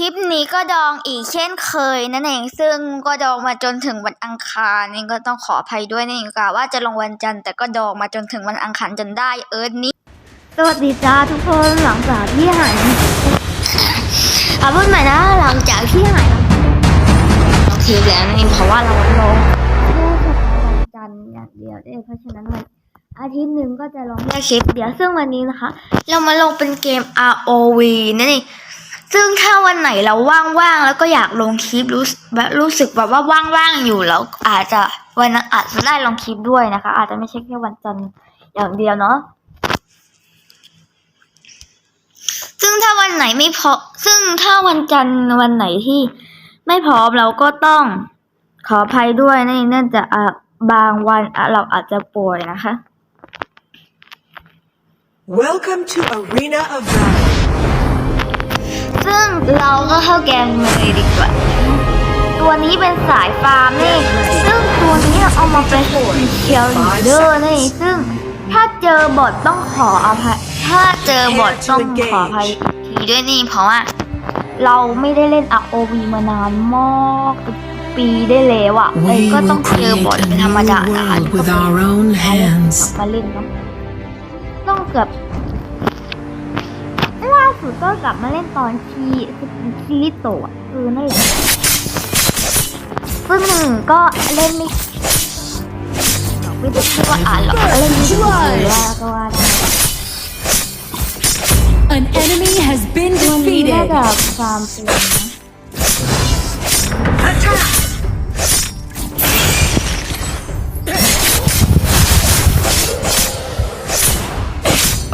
ลิปนี้ก็ดองอีกเช่นเคยนั่นเองซึ่งก็ดองมาจนถึงวันอังคารนี่ก็ต้องขออภัยด้วยนั่นเองกะว่าจะลงวันจันทร์แต่ก็ดองมาจนถึงวันอังคารจนได้เอิร์ธนี้ สวัสดีจ้าทุกคนหลังจากที่หายอะพูดใหม่นะหลังจากที่หายลงคลิปแล้วนั่นเองเพราะว่าเราลงแค่วันจันทร์อย่างเดียวได้เพราะฉะนั้นวันอาทิตย์หนึ่งก็จะลงแค่คลิปเดียวซึ่งวันนี้นะคะ เรามาลงเป็นเกม ROV นั่นเอง ซึ่งถ้าวันไหนเราว่างๆแล้วก็อยากลงคลิปรู้รู้สึกแบบว่าว่างๆอยู่แล้วอาจจะวันนั้นอาจจะได้ลงคลิปด้วยนะคะ อาจจะไม่ใช่แค่วันจันทร์อย่างเดียวเนาะซึ่งถ้าวันไหนไม่พอซึ่งถ้าวันจันทร์วันไหนที่ไม่พร้อมเราก็ต้องขออภัยด้วยนั่นเนื่องจากบางวันเราอาจจะป่วยนะคะ Welcome to Arena of Valor. ซึ่งเราก็เข้าแกมเลยดีกว่า ตัวนี้เป็นสายฟาร์มนี่ ซึ่งตัวนี้เอามาเป็นเชียร์ลีดเดอร์นี่ ซึ่งถ้าเจอบอทต้องขออภัย ถ้าเจอบอทต้องขออภัยอีกทีด้วยนี่เพราะว่าเราไม่ได้เล่น ROV มานานมากเป็นปีได้แล้วอะเอ้ย We ก็ต้อ will งเจอบอท create a เป็นธรรม new ดานะ world with our own กลั hands. บมาเล่นเนาะต้องเกือบล่า สุดก็กลับมาเล่นตอนคีคีริโตะคือนั่นแหละซึ่งหนึ่งก็เล่นไม่ไม่ได้ชื่อว่าอ่านหรอกเล่นไม่ถูกเลยว่าก็ว่าได้ An enemy has been วันนี้น่า defeated. จะฟาร์มเป็นนะ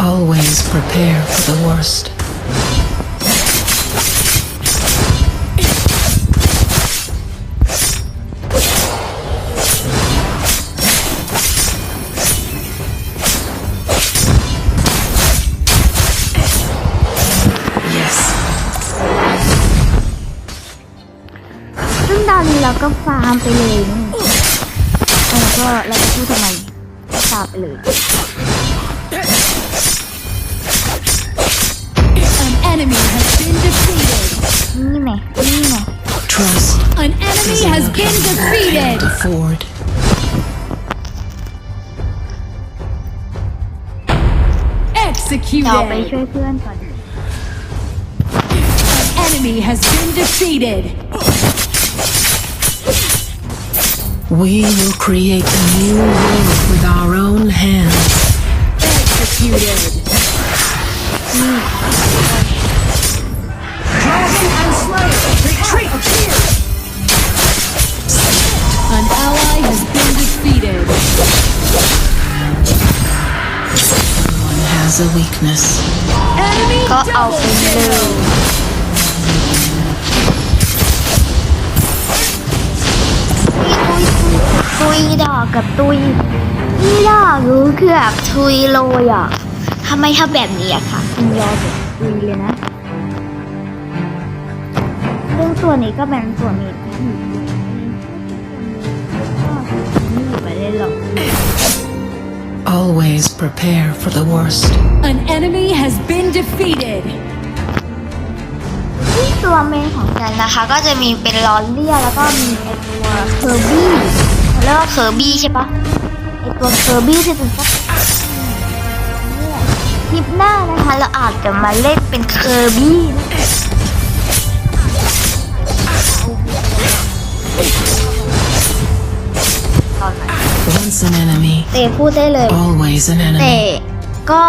Always prepare for the worst. ก็ฟาร์มไปเลยนี่เออก็เราจะพูดทำไมก็ฟาร์มไปเลย An enemy has been defeated. นี่ไงนี่ไง Trust An enemy has been defeated. can't afford. เราไป Executed. ช่วยเพื่อนก่อน An enemy has been defeated. We will create a new world with our own hands. Executed. An ally has been defeated. One has a weakness. Enemy ก็เอาไป double เลย kill. ตุยดอกกับตุยนี่ดอกรู้เกือบทุยโรยอะทำไมทำแบบนี้อะคะคุณยอแบบดีเลยนะเรื่องตัวนี้ก็เป็นตัวเมนที่อยู่ก็ไม่อยู่ไปเลยหรอก Always prepare for the worst. An enemy has been defeated. ที่ตัวเมนของกันนะคะ ก็จะมีเป็นลอเลียแล้วก็มีไอตัวเคอร์บี้ เขาเรียกว่าเคอร์บี้ใช่ปะไอตัวเคอร์บี้ที่เป็นสักคลิปหน้านะคะเราอาจจะมาเล่นเป็นเคอร์บี้นะตอนไหน Once an enemy, เตพูดได้เลย always an แต่ enemy. ก็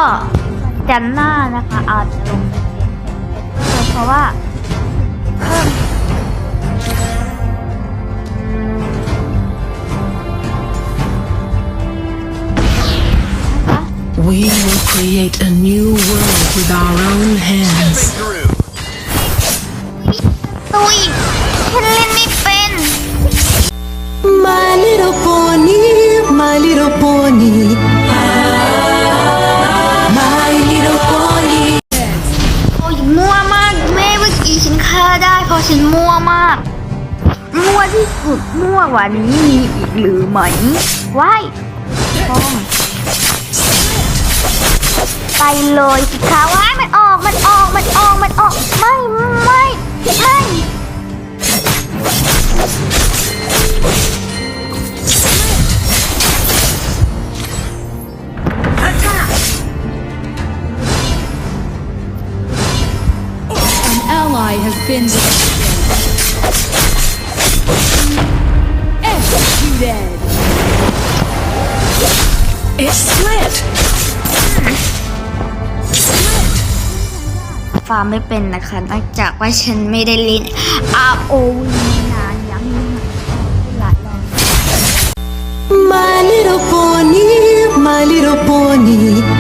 จันทร์หน้านะคะอาจจะลงเป็นเกมเอเพราะว่าเพิ่ม We will create a new world with our own hands. ตุยฉันเล่นไม่เป็น My little pony, my little pony. My little pony. โอ้ยมั่วมากแม่เมื่อกี้ฉันฆ่าได้เพราะฉันมั่วมาก มั่วที่สุดมั่วกว่านี้มีอีกหรือไหมว้ายต้อง ไปเลยสิคะว้ายมันออกมันออกมันออกมันออก ไม่ไม่ไม่เอ็กซ์เลด ฟาร์มไม่เป็นนะคะนอกจากว่าฉันไม่ได้เลินอาโอวีนานยังหลายรอบ My little pony, my little pony.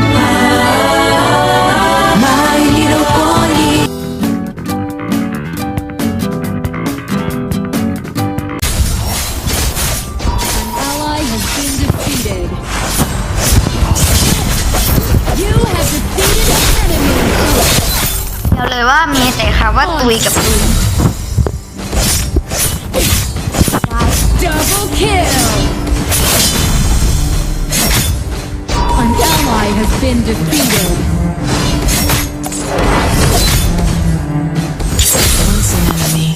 คำว่าตุยกับตุย Double kill. An ally has been defeated. Once an enemy,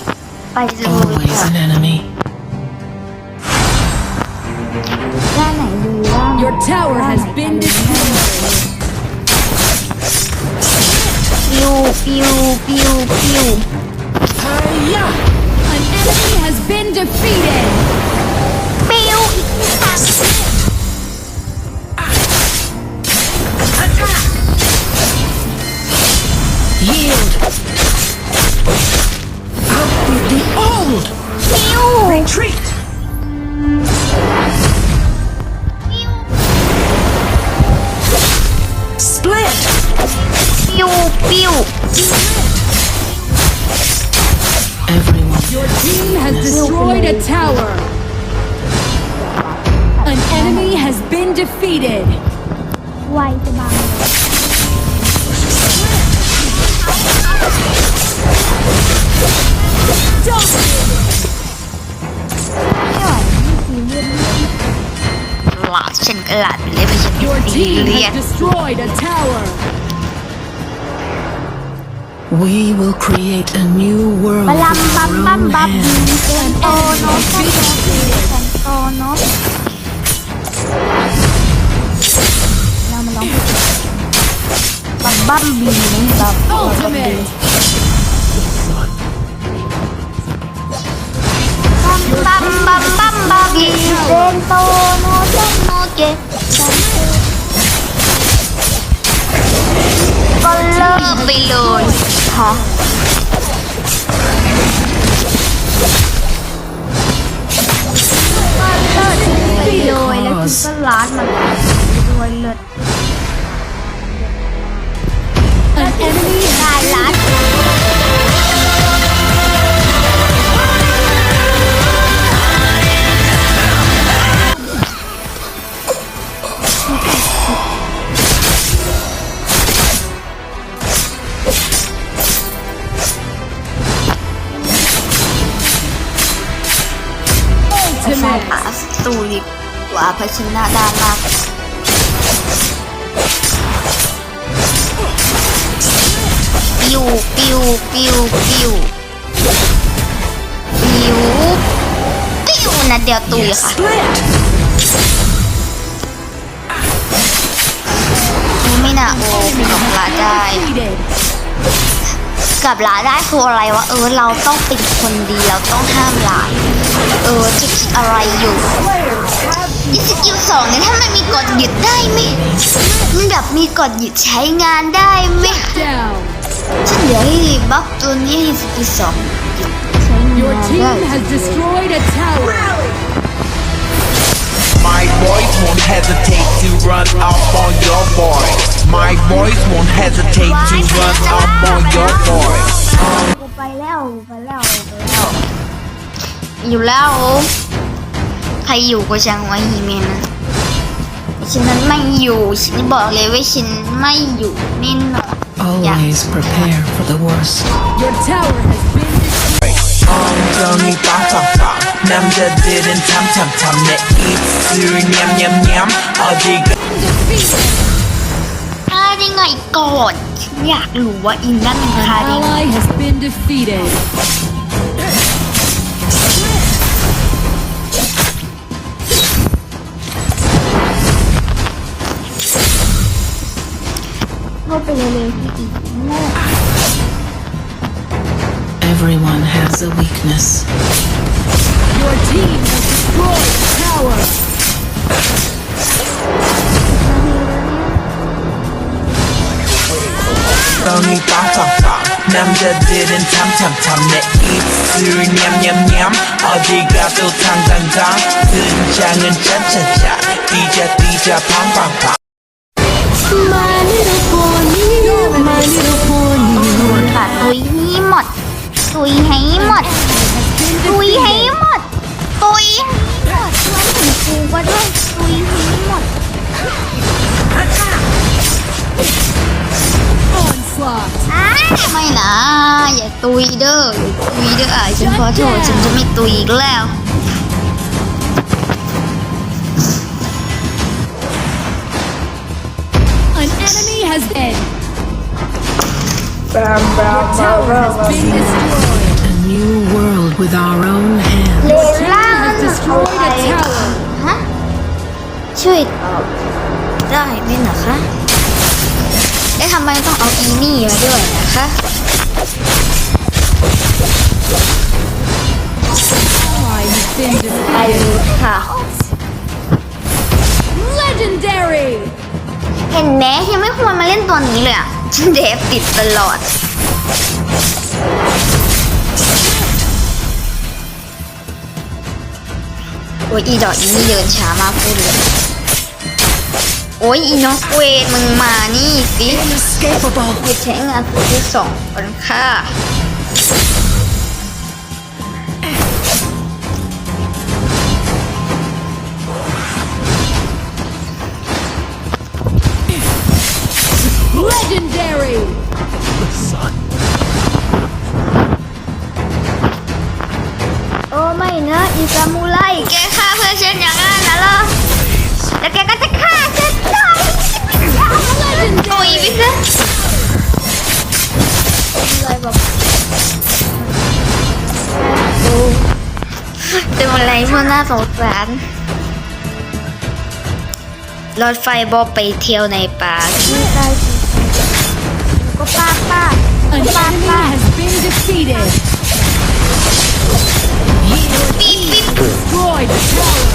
ไปเลย always an enemy. ด้านไหนดีว่า Your tower has been destroyed. ปิวปิวปิวปิว Hiya! An enemy has been defeated. ปิวอีกค่ะ Yield! Out with the old! ปิว Retreat! team has destroyed a tower. An enemy has been defeated. Why the Your team has destroyed a tower. We will create a new world บ with ลัมบัม our บัม own บัม hands. เซนโตโนเซน ค่ สูดีกว่าเพราะชนะด้านมากปิวปิวปิวปิวปิวปิวนัดเดียวตุยค่ะ Split! ไม่น่าโอ้กับลาได้ Defeated. กับลาได้คืออะไรวะเออเราต้องเป็นคนดีเราต้องห้ามลาเออจะคิดอะไรอยู่อีสกิลสองเนี่ยถ้ามันมีกฎหยุดได้ไหมมันแบบมีกฎหยุดใช้งานได้ไหมฉันเหลือให้บัฟตัวนี้ให้สกิลสอง Your team has destroyed a tower. My boys won't hesitate to run up on your boy. My boys won't hesitate to run up on your boy. กูไปแล้วไปแล้วไปแล้ว อยู่แล้ว ใครอยู่ก็ช่างว่าฮีเมนนะฉันนั้นไม่อยู่ฉันบอกเลยว่าฉันไม่อยู่แน่นอน Always prepare for the worst. Your tower has been destroyed. 엉덩이 빵빵빵 남자들은 탐탐탐 내 입술 냠냠냠 어디가 Defeated. ฆ่าได้ไงก่อนฉันอยากรู้ว่าอินนั่นมันฆ่า An ได้ไง ally has been defeated. เข้าไปเลยเลยที่อีกโง่ Everyone has a weakness. Your team has destroyed tower! Tony Pop Pop Pop 남자들은 탐탐탐 내 입술 냠냠냠 어디 가도 당당당 등장은 차차차 뛰자 뛰자 팡팡팡 ตุยให้หมด ตุยให้หมด ตุยให้หมดด้วยถึงกูก็ด้วย ตุยให้หมด อ้าไม่นะ อย่าตุยเด้ออย่าตุยเด้ออะฉันขอโทษฉันจะไม่ตุยอีกแล้ว An enemy has been. Your tower has been destroyed. A new world with our own hands. เลล่า Has destroyed a tower. ฮะช่วยตอบได้ไหมนะคะเอ๊ะทำไมต้องเอาอีนี่มาด้วยนะคะ Ally has been ไป defeated. ค่ะ Legendary. เห็นไหมยังไม่ควรมาเล่นตัวนี้เลยอะฉัน เดฟติดตลอด โอ้ยอีดอกอีนี่เดินช้ามากพูดเลยโอ้ยอีน้องเวทมึงมานี่สิ Inescapable. หยุดใช้งานตัวที่สองก่อนค่ะ สงสาร รถไฟบอไปเที่ยวในป่าก็ป้าป้าป้าป้าป้าปี๊ปี๊ Destroy the tower!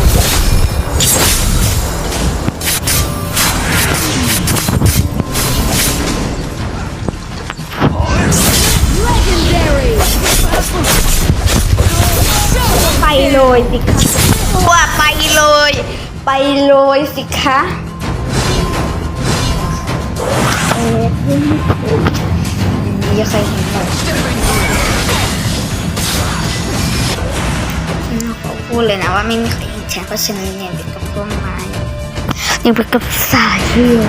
Legendary. ไปเลยสิคะว่าไปเลย ไปเลยสิคะเอ๊ะนี่ใครเห็นหน่อยอืมขอพูดเลยนะว่าไม่มีใครเห็นฉันเพราะฉันเนี่ยเด็กกับต้นไม้ยังไปกับสายเรือ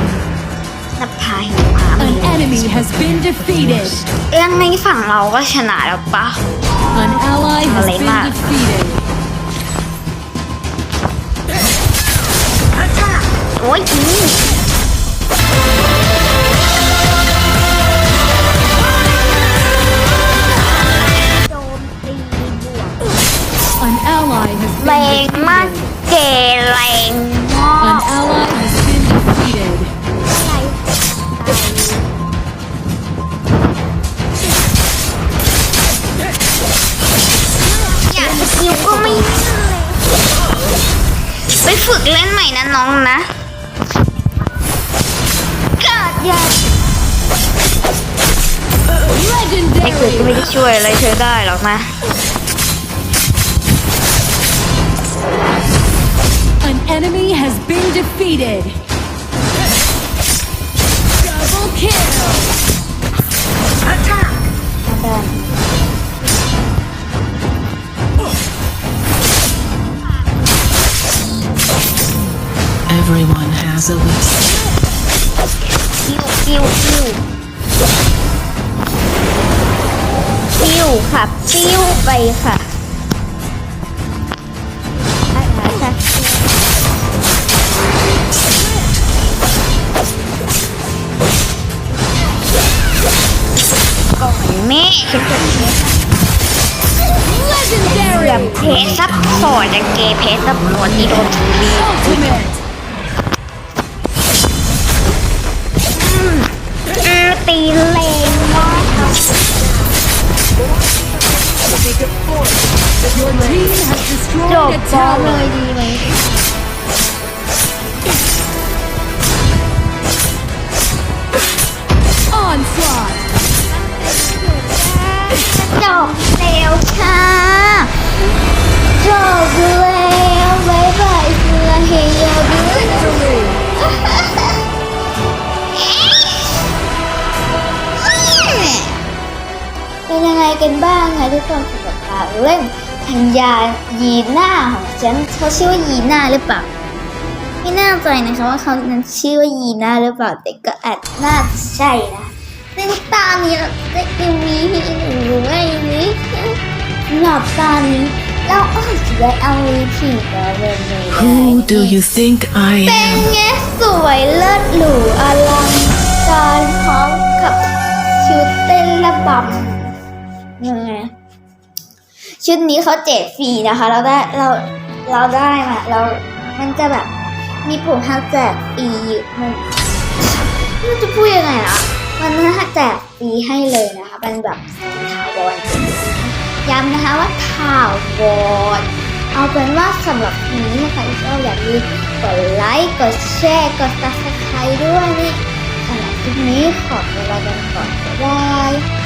หน้าผาหิมะ An enemy has been defeated. ยังไงฝั่งเราก็ชนะแล้วปะ An ally has been Malema. defeated. โอ้ยอีนี่ กาดอยาก ไอ้ฝึก Legendary. ก็ไม่ได้ช่วยอะไรเธอได้หรอกนะ An enemy has been defeated. Double kill. Everyone has a weakness. ปิ้วปิ้วปิ้วปิ้วค่ะปิ้วไปค่ะก่อนแม่ฉันจะเทส Legendary. เพสซับพอร์ตจะเกเพสซับพอร์ตที่โดนทูรี ตีแรงมากค่ะ Your team has จ destroyed บ a พอเล tower. ยดี กันบ้างคะทุกคนสำหรับการเล่นพันยายีน่าของฉันเขาชื่อว่ายีน่าหรือเปล่าไม่แน่ใจนะคะว่าเขานั้นชื่อว่ายีน่าหรือเปล่าแต่ก็อาจน่าจะใช่นะซึ่งตอนนี้เราจะยังมีให้หนูไว้นี้สำหรับตอนนี้เราอาจจะได้เอาวีพีต่อเรื่อยๆ Who do you think I เป็น am? ไงสวยเลิศหรูอลังการพร้อมกับชุดเต้นระบำ ยังไงชุดนี้เขาแจกฟรีนะคะ เราได้เราเราได้มาเรา มันจะแบบมีผมทางแจกฟรีมันม่รู้จะพูดยังไงนะมันน่าแจกฟรีให้เลยนะคะเป็นแบบถาวรย้ำนะคะว่าถาวรเอาเป็นว่าสำหรับนี้นะคะที่ชอบอย่าลืมกดไลค์กดแชร์กด subscribe ด้วยนี่สำหรับคลิปนี้ขอตัวลากันก่อนบ๊ายบาย